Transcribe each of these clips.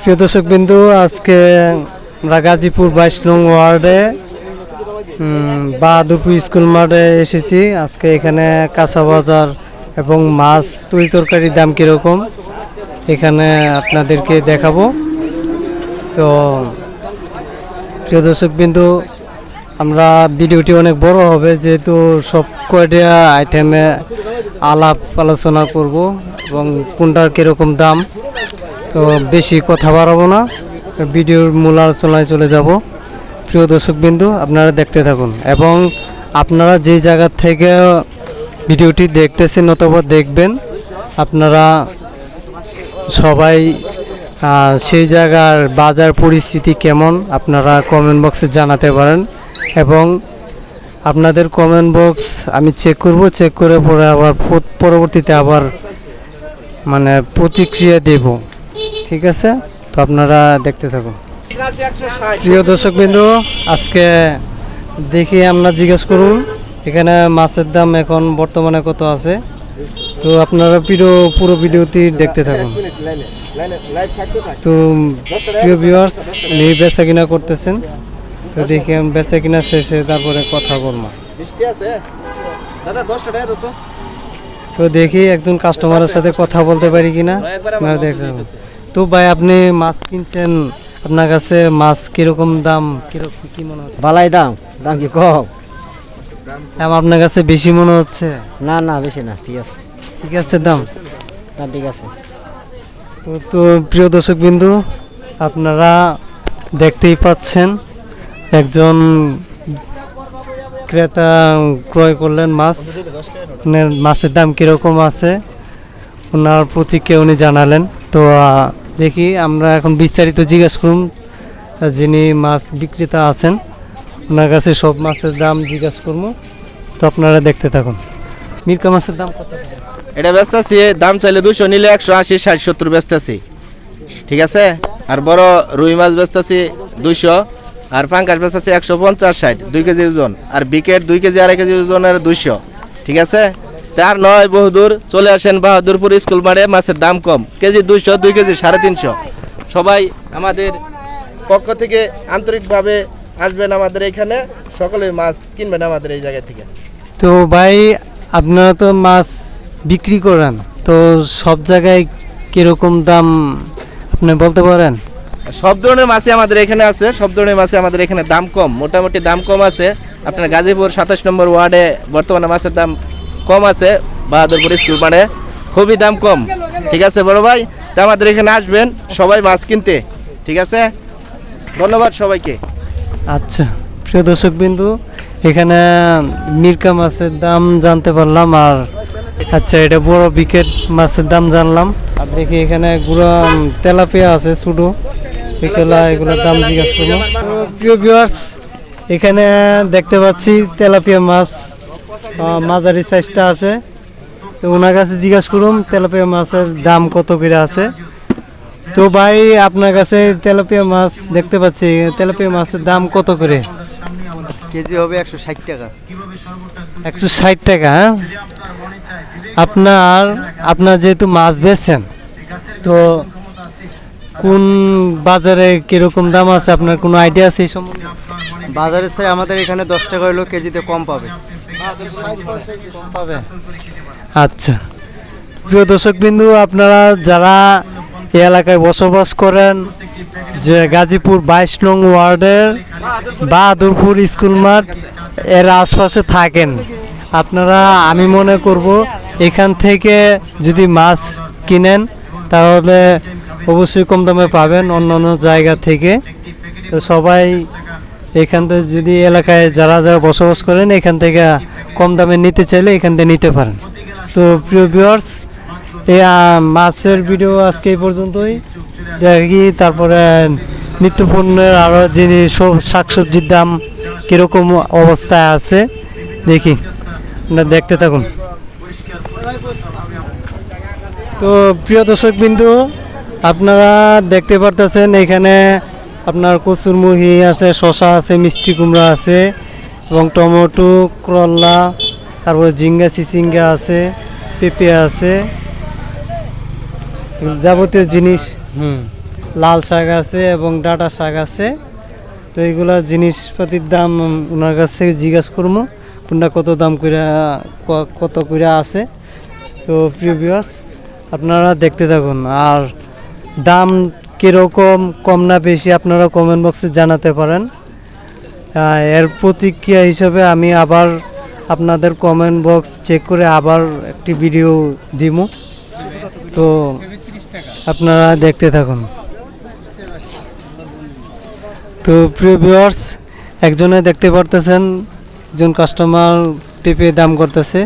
প্রিয় দর্শক বিন্দু, আজকে আমরা গাজীপুর বাইশ নং ওয়ার্ডে বাহাদুরপুর স্কুল মাঠে এসেছি। আজকে এখানে কাঁচা বাজার এবং মাছ তরি তরকারির দাম কীরকম, এখানে আপনাদেরকে দেখাবো। তো, প্রিয় দর্শক বিন্দু, আমরা ভিডিওটি অনেক বড় হবে, যেহেতু সব কয়টা আইটেমে আলাপ আলোচনা করব এবং কোনটার কীরকম দাম তো বেশি কথা বাড়াবো না। ভিডিওর মূল আলোচনায় চলে যাব। প্রিয় দর্শক বিন্দু আপনারা দেখতে থাকুন এবং আপনারা যে জায়গা থেকে ভিডিওটি দেখতেছেন অথবা দেখবেন, আপনারা সবাই সেই জায়গার বাজার পরিস্থিতি কেমন, আপনারা কমেন্ট বক্সে জানাতে পারেন এবং আপনাদের কমেন্ট বক্স আমি চেক করব চেক করে পরে আবার পরবর্তীতে আবার মানে প্রতিক্রিয়া দেব। ঠিক আছে? তো আপনারা দেখতে থাকুন। প্রিয় দর্শক বিন্দু আজকে দেখি আমরা জিজ্ঞেস করুন, এখানে মাছের দাম এখন বর্তমানে কত আছে? তো আপনারা পুরো পুরো ভিডিওটি দেখতে থাকুন। তো প্রিয় ভিউয়ার্স নিয়ে বেচা কিনা করতেছেন। তো দেখি আমি বেচা কিনা শেষে তারপরে কথা বলব। তো দেখি একজন কাস্টমারের সাথে কথা বলতে পারি কিনা। আপনারা দেখতে। তো ভাই আপনি মাছ কিনছেন আপনার কাছে মাছ কীরকম দাম কীরকম কি মনে হচ্ছে? বালাই দাম দাম কি কম? দাম আপনার কাছে বেশি মনে হচ্ছে? না না বেশি না ঠিক আছে। ঠিক আছে দাম? না ঠিক আছে। তো তো প্রিয় দর্শক বিন্দু আপনারা দেখতেই পাচ্ছেন একজন ক্রেতা ক্রয় করলেন মাছ। মাছের দাম কীরকম আছে? ওনার প্রতিক্রিয়া উনি জানালেন। তো দেখি আমরা এখন বিস্তারিত জিজ্ঞেস করুন। যিনি মাছ বিক্রেতা আছেন, ওনার কাছে সব মাছের দাম জিজ্ঞেস করব। তো আপনারা দেখতে থাকুন। মিরকা মাছের দাম কত? এটা ব্যস্ত আছি দাম চাইলে দুশো নিলে একশো আশি, ষাট, সত্তর ব্যস্ত আছি ঠিক আছে? আর বড় রুই মাছ ব্যস্ত আছি দুইশো, আর পাঙ্কাশ ব্যস্ত আছে একশো পঞ্চাশ, ষাট, দুই কেজি ওজন। আর বিকেট দুই কেজি, আড়াই কেজি ওজনের দুইশো। ঠিক আছে? তার নয় বহুদূর চলে আসেন বাহাদুরপুর স্কুল মাঠে মাছের দাম কম। কেজি দুইশো দুই কেজি সাড়ে তিনশো। সবাই আমাদের পক্ষ থেকে আন্তরিকভাবে আসবেন আমাদের এখানে। সকলে মাছ কিনবেন আমাদের এই জায়গা থেকে। তো ভাই আপনারা তো মাছ বিক্রি করেন তো সব জায়গায় কীরকম দাম আপনি বলতে পারেন? সব ধরনের মাছই আমাদের এখানে আছে সব ধরনের মাছে আমাদের এখানে দাম কম। মোটামুটি দাম কম আছে। আপনার গাজীপুর সাতাশ নম্বর ওয়ার্ডে বর্তমানে মাছের দাম কম আছে, বাহাদুরপুর স্কুল মানে খুবই দাম কম। ঠিক আছে বড় ভাই? তা আমাদের এখানে আসবেন, সবাই মাছ কিনতে। ঠিক আছে? ধন্যবাদ সবাইকে। আচ্ছা প্রিয় দর্শক বিন্দু, এখানে মিরকা মাছের দাম জানতে পারলাম আর আচ্ছা এটা বড় বিকেট মাছের দাম জানলাম। আর দেখি এখানে গুঁড়া তেলাপিয়া আছে ছোটো। বিকেলা এগুলোর দাম জিজ্ঞাসা করব। তো প্রিয় ভিউয়ার্স এখানে দেখতে পাচ্ছি তেলাপিয়া মাছ মাঝারি সাইজটা আছে। তো ওনার কাছে জিজ্ঞাসা করুন তেলাপিয়া মাছের দাম কত করে আছে। তো ভাই আপনার কাছে তেলাপিয়া মাছ দেখতে পাচ্ছি তেলাপিয়া মাছের দাম কত করে? কেজি হবে একশো ষাট টাকা। একশো ষাট টাকা হ্যাঁ? আপনার আপনার যেহেতু মাছ বেচছেন তো কোন বাজারে কীরকম দাম আছে? আপনার কোনো আইডিয়া আছে এই সম্বন্ধে? বাজারের চাই আমাদের এখানে দশ টাকা হলেও কেজিতে কম পাবে। আচ্ছা। প্রিয় দর্শক বিন্দু আপনারা যারা এই এলাকায় বসবাস করেন, যে গাজীপুর বাইশ নং ওয়ার্ডের বাহাদুরপুর স্কুল মাঠ, এর আশপাশে থাকেন। আপনারা, আমি মনে করব, এখান থেকে যদি মাছ কিনেন, তাহলে অবশ্যই কম দামে পাবেন অন্য অন্য জায়গা থেকে। তো সবাই এখান থেকে যদি এলাকায় যারা যারা বসবাস করেন, এখান থেকে কম দামে নিতে চাইলে এখান থেকে নিতে পারেন। তো প্রিয় ভিউয়ার্স এই মাছের ভিডিও আজকে এই পর্যন্তই। দেখি তারপরে নিত্য পণ্যের আরও জিনিস সব শাকসবজির দাম কীরকম অবস্থায় আছে, দেখি। আপনারা দেখতে থাকুন। তো প্রিয় দর্শক বিন্দু আপনারা দেখতে পারতেছেন এখানে আপনার কচুরমুহি আছে শশা আছে মিষ্টি কুমড়া আছে এবং টমেটো করলা তারপর ঝিঙ্গা চিচিঙ্গা আছে পেঁপে আছে যাবতীয় জিনিস। হুম। লাল শাক আছে এবং ডাটা শাক আছে। তো এইগুলা জিনিসপাতির দাম ওনার কাছ থেকে জিজ্ঞাসা করব কোনটা কত দাম করে কত করে আছে। তো প্রিয় ভিউয়ার্স আপনারা দেখতে থাকুন। আর দাম কীরকম কম না বেশি আপনারা কমেন্ট বক্সে জানাতে পারেন। এর প্রতিক্রিয়া হিসাবে আমি আবার আপনাদের কমেন্ট বক্স চেক করে আবার একটি ভিডিও দিব তো আপনারা দেখতে থাকুন। তো প্রিয় ভিউয়ার্স একজনে দেখতে পারতেছেন, একজন কাস্টমার পেঁপে দাম করতেছে।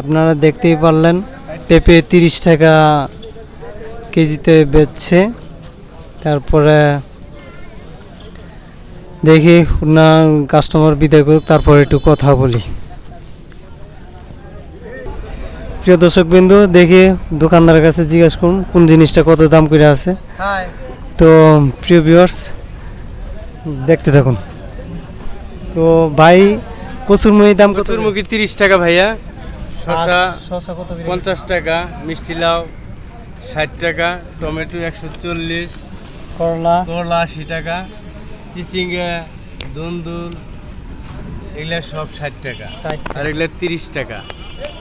আপনারা দেখতেই পারলেন, পেঁপে তিরিশ টাকা কেজিতে বেচছে। তারপরে দেখি ওনার কাস্টমার বিদায় করুক তারপরে একটু কথা বলি। প্রিয় দর্শক বিন্দু দেখি দোকানদারের কাছে জিজ্ঞেস করুন কোন জিনিসটা কত দাম করে আছে? তো প্রিয় ভিউয়ার্স দেখতে থাকুন। তো ভাই কচুরমুড়ি দাম কত? চতুর্মুখী তিরিশ টাকা ভাইয়া। শশা শশা কত পঞ্চাশ টাকা মিষ্টি লাউ ষাট টাকা টমেটো একশো চল্লিশ করলা। করলা আশি টাকা চিচিঙ্গা দুন্দুল এগুলা সব ষাট টাকা। 60 আর এগুলা তিরিশ টাকা।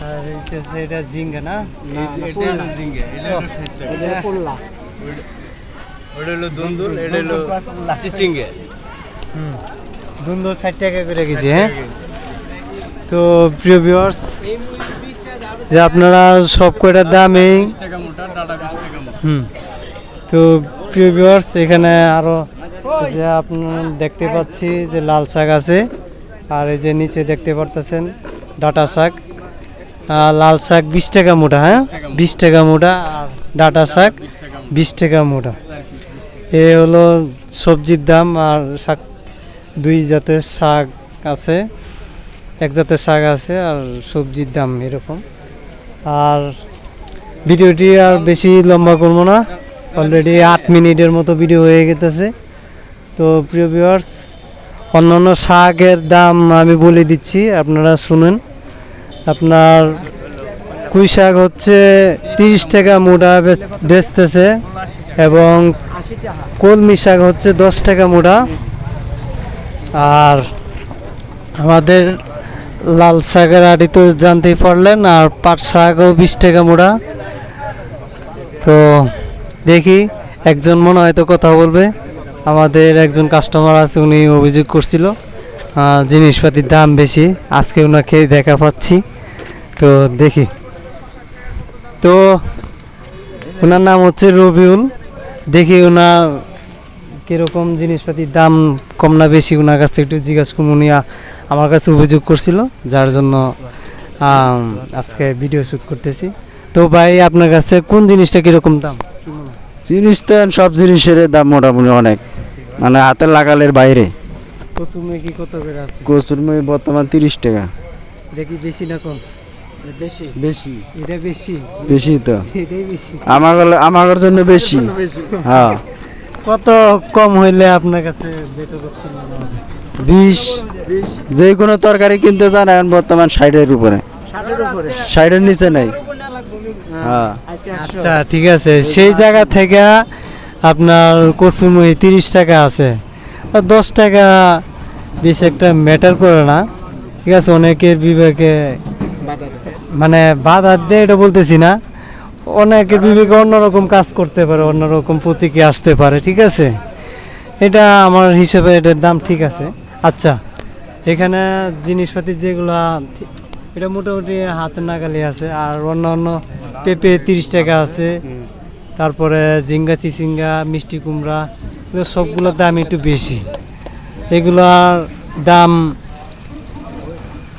আর এটা জিঙ্গা না? এটা হলো ঝিঙ্গা এটা ষাট টাকা। ওটা হলো দুন্দুল এটা হলো চিচিঙ্গা। দুন্দর ষাট টাকা করে গেছে হ্যাঁ? তো প্রিয় ভিউয়ার্স যে আপনারা সব কয়টার দামেই বিশ হুম। তো প্রিয় ভিউয়ার্স এখানে আরও যে আপনার দেখতে পাচ্ছি যে লাল শাক আছে আর এই যে নিচে দেখতে পারতেছেন ডাটা শাক। লাল শাক বিশ টাকা মোটা হ্যাঁ? বিশ টাকা মোটা। আর ডাটা শাক বিশ টাকা মোটা। এ হলো সবজির দাম আর শাক দুই জাতের শাক আছে এক জাতের শাক আছে আর সবজির দাম এরকম। আর ভিডিওটি আর বেশি লম্বা করব না। অলরেডি আট মিনিটের মতো ভিডিও হয়ে গেতেছে। তো প্রিয় ভিউয়ার্স অন্যান্য শাকের দাম আমি বলে দিচ্ছি, আপনারা শুনেন। আপনার কুই শাক হচ্ছে তিরিশ টাকা মোটা বেচতেছে এবং কলমি শাক হচ্ছে দশ টাকা মোটা। আর আমাদের লাল শাকের আড়ি তো জানতেই পারলেন, আর পাট শাকও বিশ টাকা মোড়া তো দেখি, একজন মনে হয়তো কথা বলবে। আমাদের একজন কাস্টমার আছে, উনি অভিযোগ করছিল জিনিসপাতির দাম বেশি, আজকে ওনাকে দেখা পাচ্ছি। তো দেখি। তো ওনার নাম হচ্ছে রবিউল। দেখি ওনার কীরকম জিনিসপাতির দাম কম না বেশি, ওনার কাছ থেকে একটু জিজ্ঞাসা করুন, উনি আমার কাছে অভিযোগ করছিল, যার জন্য আজকে ভিডিও শ্যুট করতেছি। তো ভাই আপনার কাছে কোন জিনিসটা কীরকম দাম? জিনিস তো সব জিনিসের দাম মোটামুটি অনেক। মানে হাতের লাগালের বাইরে। কসুমে কি কত করে আছে? কচুরমুড়ি বর্তমান তিরিশ টাকা। এটা কি বেশি না কম? বেশি। বেশি। এটা বেশি? বেশি তো। এটাই বেশি। আমার আমার জন্য বেশি। হ্যাঁ। কত কম হইলে আপনার কাছে বেটার অপশন বিশ। যে কোনো তরকারি কিনতে চান এখন বর্তমান ষাটের উপরে। ষাটের নিচে নেই। আচ্ছা ঠিক আছে। সেই জায়গা থেকে আপনার কচুমুই তিরিশ টাকা আছে। দশ টাকা বেশ একটা ম্যাটার করে না। ঠিক আছে অনেকের বিবেকে মানে বাধা দেয় এটা বলতেছি না। অনেকের বিবেকে অন্যরকম কাজ করতে পারে অন্যরকম প্রতীকে আসতে পারে ঠিক আছে? এটা আমার হিসেবে এটার দাম ঠিক আছে। আচ্ছা এখানে জিনিসপাতি যেগুলা এটা মোটামুটি হাতের নাগালি আছে আর অন্য অন্য পেঁপে তিরিশ টাকা আছে। তারপরে ঝিঙ্গা চিচিঙ্গা মিষ্টি কুমড়া এগুলো সবগুলোর দাম একটু বেশি। এগুলার দাম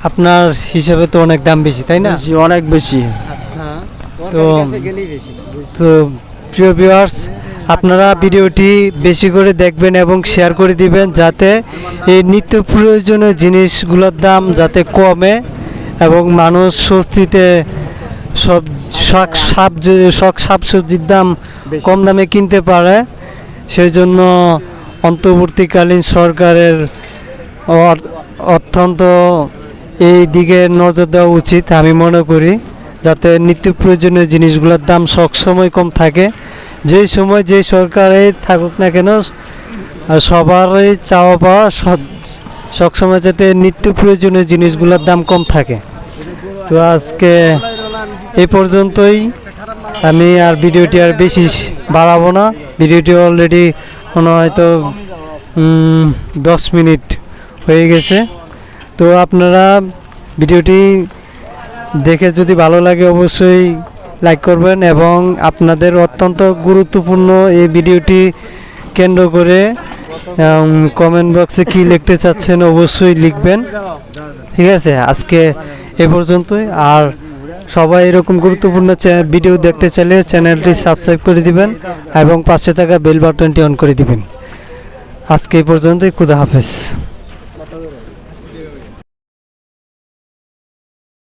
আপনার হিসাবে তো অনেক দাম বেশি তাই না? অনেক বেশি। আচ্ছা। তো তো প্রিয় ভিউয়ার্স আপনারা ভিডিওটি বেশি করে দেখবেন এবং শেয়ার করে দিবেন যাতে এই নিত্য প্রয়োজনীয় জিনিসগুলোর দাম যাতে কমে। এবং মানুষ স্বস্তিতে সব শাক শাক শখ শাক সবজির দাম কম দামে কিনতে পারে। সেই জন্য অন্তর্বর্তীকালীন সরকারের অত্যন্ত এই দিকে নজর দেওয়া উচিত আমি মনে করি যাতে নিত্য প্রয়োজনীয় জিনিসগুলোর দাম সবসময় কম থাকে। যে সময় যে সরকারে থাকুক না কেন সবারই চাওয়া পাওয়া সবসময় যাতে নিত্য প্রয়োজনীয় জিনিসগুলোর দাম কম থাকে। তো আজকে এই পর্যন্তই। আমি আর ভিডিওটি আর বেশি বাড়াবো না। ভিডিওটি অলরেডি মনে হয়তো দশ মিনিট হয়ে গেছে। তো আপনারা ভিডিওটি দেখে যদি ভালো লাগে অবশ্যই লাইক করবেন এবং আপনাদের অত্যন্ত গুরুত্বপূর্ণ এই ভিডিওটি কেন্দ্র করে কমেন্ট বক্সে কি লিখতে চাচ্ছেন অবশ্যই লিখবেন। ঠিক আছে? আজকে এ পর্যন্তই। আর সবাই এরকম গুরুত্বপূর্ণ ভিডিও দেখতে চাইলে চ্যানেলটি সাবস্ক্রাইব করে দিবেন এবং পাশে থাকা বেল বাটনটি অন করে দিবেন। আজকে এই পর্যন্তই। খুদা হাফেজ।